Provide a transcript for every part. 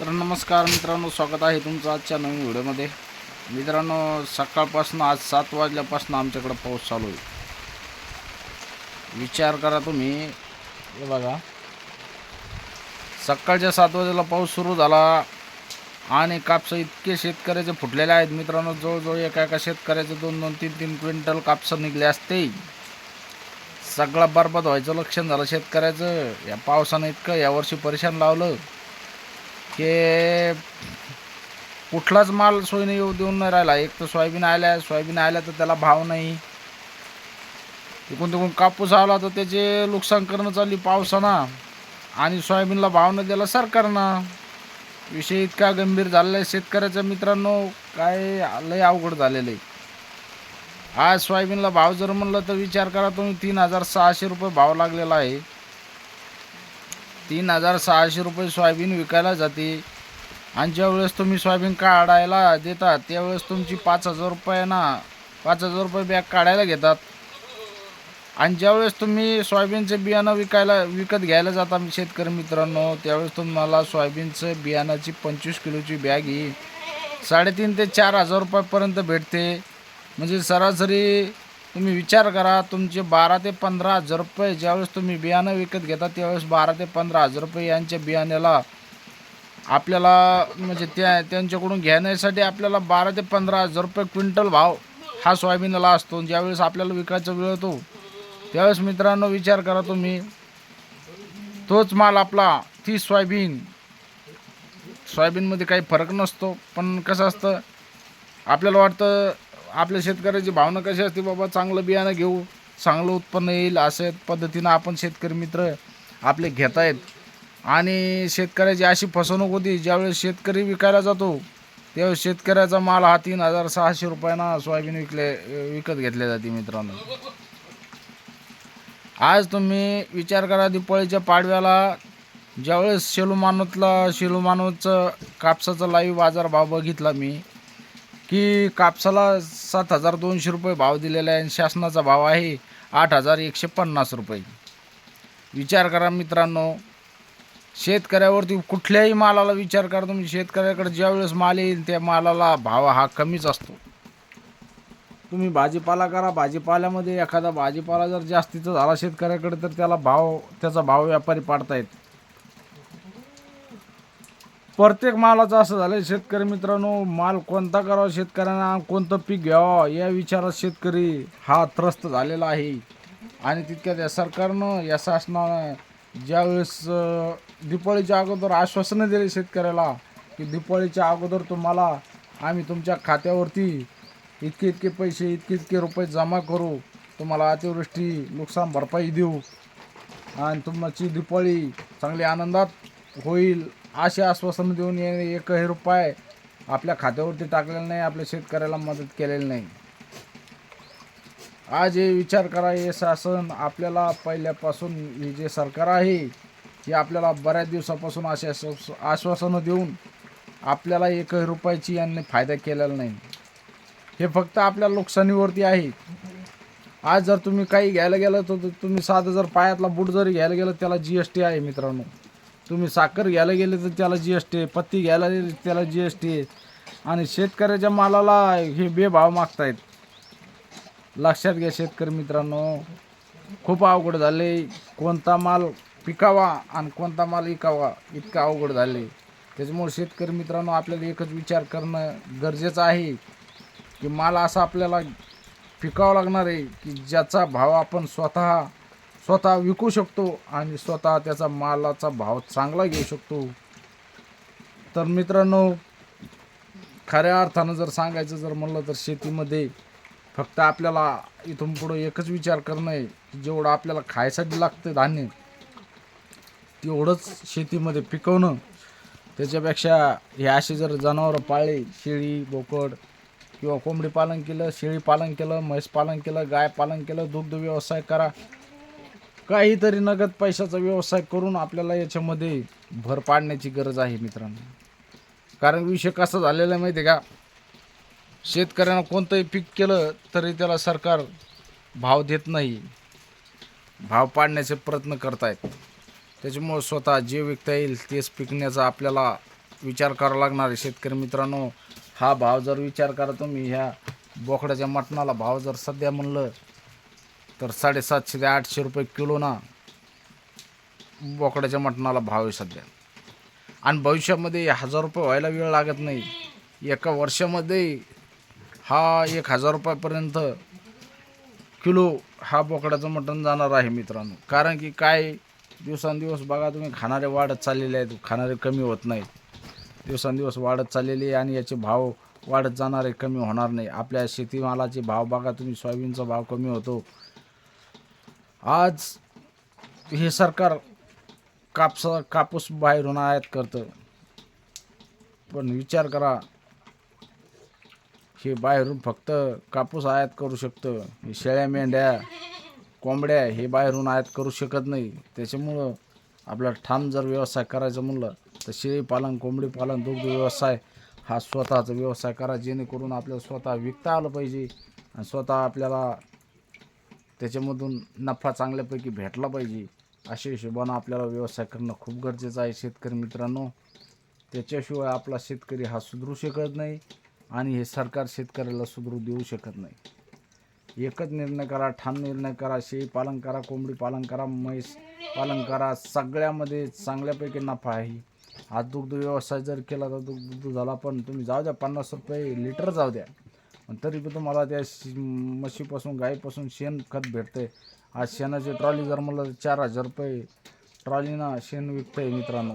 तर नमस्कार मित्रांनो स्वागत आहे तुमचं आजच्या नवीन व्हिडिओमध्ये. मित्रांनो सकाळपासून आज सात वाजल्यापासून आमच्याकडं पाऊस चालू आहे. विचार करा तुम्ही. हे बघा. सकाळच्या सात वाजेला पाऊस सुरू झाला आणि कापसं इतके शेतकऱ्याचे फुटलेले आहेत मित्रांनो. जवळजवळ एका एका शेतकऱ्याचे दोन दोन तीन तीन क्विंटल कापसं निघले असते. सगळा बरबाद व्हायचं लक्षण झालं. शेतकऱ्याचं या पावसानं इतकं यावर्षी परेशान लावलं. की कुठलाच माल सोयीने येऊ देऊन नाही राहिला. एक तर सोयाबीन आल्या सोयाबीन आल्या तर त्याला भाव नाही. इकडून तिकडून कापूस आला तर त्याचे नुकसान करणं चालली पावसानं. आणि सोयाबीनला भाव न दिला सरकारनं. विषय इतका गंभीर झालेला आहे शेतकऱ्याच्या मित्रांनो. काय लय अवघड झालेलं आहे. आज सोयाबीनला भाव जर म्हणलं तर विचार करा तुम्ही तीन हजार सहाशे रुपये भाव लागलेला आहे. तीन हजार सहाशे रुपये सोयाबीन विकायला जाते. आणि ज्यावेळेस तुम्ही सोयाबीन काढायला देतात त्यावेळेस तुमची पाच हजार रुपये ना पाच हजार रुपये बॅग काढायला घेतात. आणि ज्यावेळेस तुम्ही सोयाबीनचं बियाणं विकायला विकत घ्यायला जाता शेतकरी मित्रांनो त्यावेळेस तुम्हाला सोयाबीनचं बियाणाची पंचवीस किलोची बॅग ही साडेतीन ते चार हजार रुपयापर्यंत भेटते. म्हणजे सरासरी तुम्ही विचार करा तुमचे बारा ते पंधरा हजार रुपये ज्यावेळेस तुम्ही बियाणं विकत घेता त्यावेळेस बारा ते पंधरा हजार रुपये यांच्या बियाण्याला आपल्याला म्हणजे त्या त्यांच्याकडून घेण्यासाठी आपल्याला बारा ते पंधरा हजार रुपये क्विंटल भाव हा सोयाबीनला असतो. ज्यावेळेस आपल्याला विकायचा वेळ येतो त्यावेळेस मित्रांनो विचार करा तुम्ही. तोच माल आपला ती सोयाबीन. सोयाबीनमध्ये काही फरक नसतो पण कसं असतं आपल्याला वाटतं आपल्या शेतकऱ्याची भावना कशी असते बाबा चांगलं बियाणं घेऊ चांगलं उत्पन्न येईल अशा पद्धतीनं आपण शेतकरी मित्र आपले घेत आहेत आणि शेतकऱ्याची अशी फसवणूक होती ज्यावेळेस शेतकरी विकायला जातो त्यावेळेस शेतकऱ्याचा माल हा तीन हजार सहाशे रुपयांना सोयाबीन विकले विकत घेतले जाते मित्रांनो. आज तुम्ही विचार करा दिपाळीच्या पाडव्याला ज्यावेळेस शेलू मानवतला शेलू मानवचं कापसाचा लाईव्ह बाजारभाव बघितला मी की कापसाला सात हजार दोनशे रुपये भाव दिलेला आहे आणि शासनाचा भाव आहे आठ हजार एकशे पन्नास रुपये. विचार करा मित्रांनो शेतकऱ्यावरती कुठल्याही मालाला विचार करा तुम्ही. शेतकऱ्याकडे ज्यावेळेस माल येईल त्या मालाला भाव हा कमीच असतो. तुम्ही भाजीपाला करा. भाजीपाल्यामध्ये एखादा भाजीपाला जर जास्तीचा झाला शेतकऱ्याकडे तर त्याला भाव त्याचा भाव व्यापारी पाडतायत. प्रत्येक मालाचं असं झालं शेतकरी मित्रांनो माल कोणता करावा शेतकऱ्यांना कोणतं पीक घ्यावं या विचारात शेतकरी हा त्रस्त झालेला आहे. आणि तितक्यात या सरकारनं या शासनानं ज्यावेळेस दिपाळीच्या अगोदर आश्वासनं दिले शेतकऱ्याला की दिपाळीच्या अगोदर तुम्हाला आम्ही तुमच्या खात्यावरती इतके इतके पैसे इतके इतके रुपये जमा करू तुम्हाला अतिवृष्टी नुकसान भरपाई देऊ. आणि तुमची दिपाळी चांगली आनंदात होईल. असे आश्वासन देऊन एकही रुपये आपल्या खात्यावरती टाकलेला नाही आपल्या शेतकऱ्याला मदत केलेली नाही. आज हे विचार करा हे शासन आपल्याला पहिल्यापासून हे जे सरकार आहे हे आपल्याला बऱ्याच दिवसापासून असे आश्वासनं देऊन आपल्याला एकही रुपयाची यांनी फायदा केलेला नाही. हे फक्त आपल्या नुकसानीवरती आहे. आज जर तुम्ही काही घ्यायला गेलं तर तुम्ही साधं जर पायातला बूट जरी घ्यायला गेलं त्याला जी एस टी आहे मित्रांनो. तुम्ही साखर घ्यायला गेले तर त्याला जी एस टी आहे पत्ती घ्यायला गेली त्याला जी एस टी आहे आणि शेतकऱ्याच्या मालाला हे बेभाव मागतायत. लक्षात घ्या शेतकरी मित्रांनो खूप अवघड झाले. कोणता माल पिकावा आणि कोणता माल विकावा इतका अवघड झाले. त्याच्यामुळे शेतकरी मित्रांनो आपल्याला एकच विचार करणं गरजेचं आहे की माल असा आपल्याला पिकावं लागणार आहे की ज्याचा भाव आपण स्वतः स्वतः विकू शकतो आणि स्वतः त्याचा मालाचा भाव चांगला घेऊ शकतो. तर मित्रांनो खऱ्या अर्थानं जर सांगायचं जर म्हणलं तर शेतीमध्ये फक्त आपल्याला इथून पुढं एकच विचार करणं आहे की जेवढं आपल्याला खायसाठी लागतं धान्य तेवढंच शेतीमध्ये पिकवणं. त्याच्यापेक्षा हे असे जर जनावरं पाळले शेळी बोकड किंवा कोंबडी पालन केलं शेळी पालन केलं म्हैस पालन केलं गाय पालन केलं दुग्ध व्यवसाय करा. काहीतरी नगद पैशाचा व्यवसाय करून आपल्याला याच्यामध्ये भर पाडण्याची गरज आहे मित्रांनो. कारण विषय कसा झालेला आहे माहिती आहे का? शेतकऱ्यांना कोणतंही पीक केलं तरी त्याला सरकार भाव देत नाही. भाव पाडण्याचे प्रयत्न करतायत. त्याच्यामुळं स्वतः जे विकता येईल तेच पिकण्याचा आपल्याला विचार करावा लागणार आहे शेतकरी मित्रांनो. हा भाव जर विचार करा तुम्ही ह्या बोकडाच्या मटणाला भाव जर सध्या म्हणलं तर साडेसातशे ते आठशे रुपये किलो ना बोकड्याच्या मटणाला भाव आहे सध्या. आणि भविष्यामध्ये हजार रुपये व्हायला वेळ लागत नाही. एका वर्षामध्ये हा एक हजार रुपयापर्यंत किलो हा बोकड्याचं मटण जाणार आहे मित्रांनो. कारण की काय दिवसांदिवस बघा तुम्ही खाणारे वाढत चाललेले आहेत खाणारे कमी होत नाहीत. दिवसांदिवस वाढत चाललेली आहे आणि याचे भाव वाढत जाणारे कमी होणार नाही. आपल्या शेतीमालाचे भाव बघा तुम्ही सोयाबीनचा भाव कमी होतो. आज हे सरकार कापसा कापूस बाहेरून आयात करतं. पण विचार करा हे बाहेरून फक्त कापूस आयात करू शकतं. हे शेळ्या मेंढ्या कोंबड्या हे बाहेरून आयात करू शकत नाही. त्याच्यामुळं आपला ठाम जर व्यवसाय करायचा म्हणलं तर शेळी पालन कोंबडी पालन दुग्ध व्यवसाय हा स्वतःचा व्यवसाय करा. जेणेकरून आपल्याला स्वतः विकता आलं पाहिजे आणि स्वतः आपल्याला त्याच्यामधून नफा चांगल्यापैकी भेटला पाहिजे. अशा हिशोबानं आपल्याला व्यवसाय करणं खूप गरजेचं आहे शेतकरी मित्रांनो. त्याच्याशिवाय आपला शेतकरी हा सुधरू शकत नाही आणि हे सरकार शेतकऱ्याला सुधरू देऊ शकत नाही. एकच निर्णय करा ठाम निर्णय करा शेळी पालन करा कोंबडी पालन करा म्हैस पालन करा सगळ्यामध्ये चांगल्यापैकी नफा आहे. हा दुग्ध व्यवसाय जर केला तर दुग्ध दुग्ध झाला पण तुम्ही जाऊ द्या पन्नास रुपये लिटर जाऊ द्या. पण तरी पण तुम्हाला त्या म्हशीपासून गाईपासून शेणखत भेटते आज शेणाची ट्रॉली जर मला चार हजार रुपये ट्रॉलीनं शेण विकतंय मित्रांनो.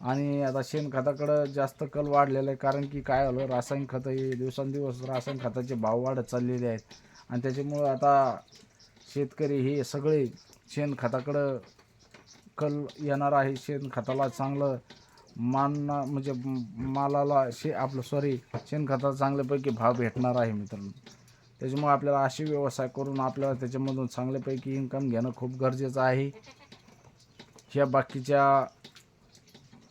आणि आता शेणखताकडं जास्त कल वाढलेला आहे कारण की काय झालं रासायनिक खतं हे दिवसेंदिवस रासायनिक खताचे भाव वाढत चाललेले आहेत. आणि त्याच्यामुळं आता शेतकरी हे सगळे शेणखताकडं कल येणार आहे शेणखताला चांगलं मान म्हणजे मालाला शे आपलं सॉरी शेणखताचा चांगल्यापैकी भाव भेटणार आहे मित्रांनो. त्याच्यामुळे आपल्याला अशी व्यवसाय करून आपल्याला त्याच्यामधून चांगल्यापैकी इन्कम घेणं खूप गरजेचं आहे. ह्या बाकीच्या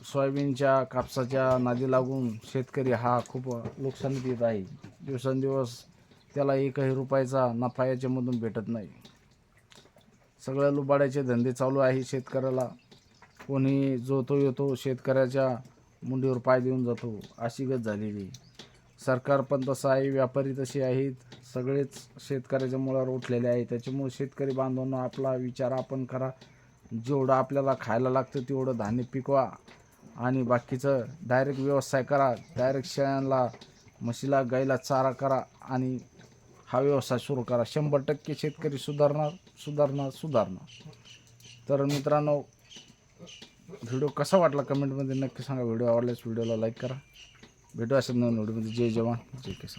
सोयाबीनच्या कापसाच्या नादी लागून शेतकरी हा खूप नुकसानीत येत आहे. दिवसेंदिवस त्याला एकही रुपयाचा नफा याच्यामधून भेटत नाही. सगळ्या लुबाड्याचे धंदे चालू आहे शेतकऱ्याला. कोणी जो तो येतो शेतकऱ्याच्या मुंडीवर पाय देऊन जातो अशी गत झालेली सरकार पण तसं आहे व्यापारी तसे आहेत सगळेच शेतकऱ्याच्या मुळावर उठलेले आहे त्याच्यामुळे शेतकरी बांधवांना आपला विचार आपण करा. जेवढं आपल्याला खायला लागतं तेवढं धान्य पिकवा. आणि बाकीचं डायरेक्ट व्यवसाय करा. डायरेक्ट शेळ्यांना म्हशीला गाईला चारा करा. आणि हा व्यवसाय सुरू करा. शंभर टक्के शेतकरी सुधारणार सुधारणार सुधारणार. तर मित्रांनो व्हिडिओ कसा वाटला कमेंटमध्ये नक्की सांगा. व्हिडिओ आवडल्यास व्हिडिओला लाईक करा. भेटू असेल नवीन व्हिडिओमध्ये. जय जवान. जय किसान.